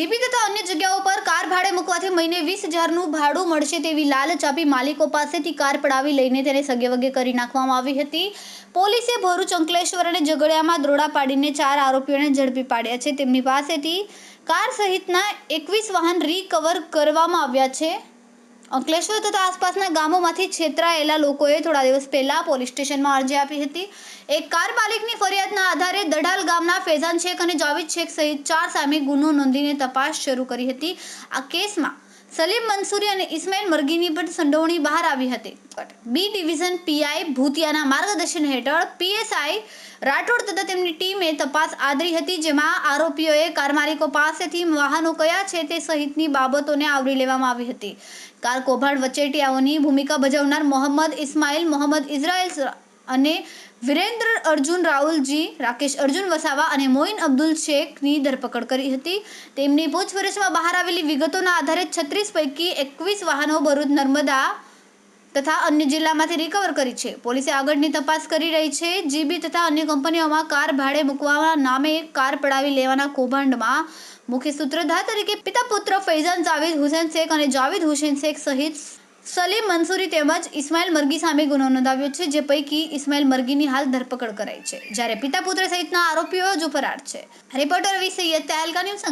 GB તથા અન્ય જગ્યાઓ પર કાર ભાડે મૂકવાથી મહિને વીસ હજારનું ભાડું મળશે તેવી લાલચ આપી માલિકો પાસેથી કાર પડાવી લઈને તેને સગેવગે કરી નાખવામાં આવી હતી. પોલીસે ભરૂચ અંકલેશ્વર અને ઝઘડિયામાં દરોડા પાડીને ચાર આરોપીઓને ઝડપી પાડ્યા છે. તેમની પાસેથી કાર સહિતના એકવીસ વાહન રિકવર કરવામાં આવ્યા છે. અંકલેશ્વર તથા આસપાસના ગામોમાંથી છેતરાયેલા લોકોએ થોડા દિવસ પહેલા પોલીસ સ્ટેશનમાં અરજી આપી હતી. એક કાર માલિકની ફરિયાદના આધારે દઢાલ ગામના ફેઝાન શેખ અને જાવેદ શેખ સહિત ચાર સામે ગુનો નોંધીને તપાસ શરૂ કરી હતી. આ કેસમાં સલીમ મંસૂરી અને ઇસ્માઇલ મરઘીની પણ સંડોવણી બહાર આવી હતી. બી ડિવિઝન પીઆઈ ભૂતિયાના માર્ગદર્શન હેઠળ પીએસઆઈ રાઠોડ તથા તેમની ટીમે તપાસ આદરી હતી, જેમાં આરોપીઓએ કાર માલિકો પાસેથી વાહનો કયા છે તે સહિતની બાબતોને આવરી લેવામાં આવી હતી. કાર કૌભાંડ વચેટિયાઓની ભૂમિકા ભજવનાર મોહમ્મદ ઇસ્માઇલ, મોહમ્મદ ઇઝરાયલ અને વિરેન્દ્ર અર્જુન રાહુલજી, રાકેશ અર્જુન વસાવા અને મોઇન અબ્દુલ શેખની ધરપકડ કરી હતી. તેમની પૂછપરછમાં બહાર આવેલી વિગતોના આધારે છત્રીસ પૈકી એકવીસ વાહનો ભરૂચ નર્મદા તથા અન્ય જિલ્લામાંથી રિકવર કરી છે. પોલીસે આગળની તપાસ કરી રહી છે. જીબી તથા અન્ય કંપનીઓમાં કાર ભાડે મૂકવાના નામે કાર પડાવી લેવાના કૌભાંડમાં મુખ્ય સૂત્રધાર તરીકે પિતા પુત્ર ફૈઝાન જાવેદ હુસેન શેખ અને જાવેદ હુસેન શેખ સહિત સલીમ મંસૂરી તેમજ ઇસ્માઇલ મરગી સામે ગુનો નોંધાવ્યો છે, જે પૈકી ઇસ્માઇલ મરગીની હાલ ધરપકડ કરાઈ છે. જ્યારે પિતા પુત્ર સહિતના આરોપીઓ હજુ ફરાર છે. રિપોર્ટર વિશે સૈયદ તહેલકા ન્યૂઝ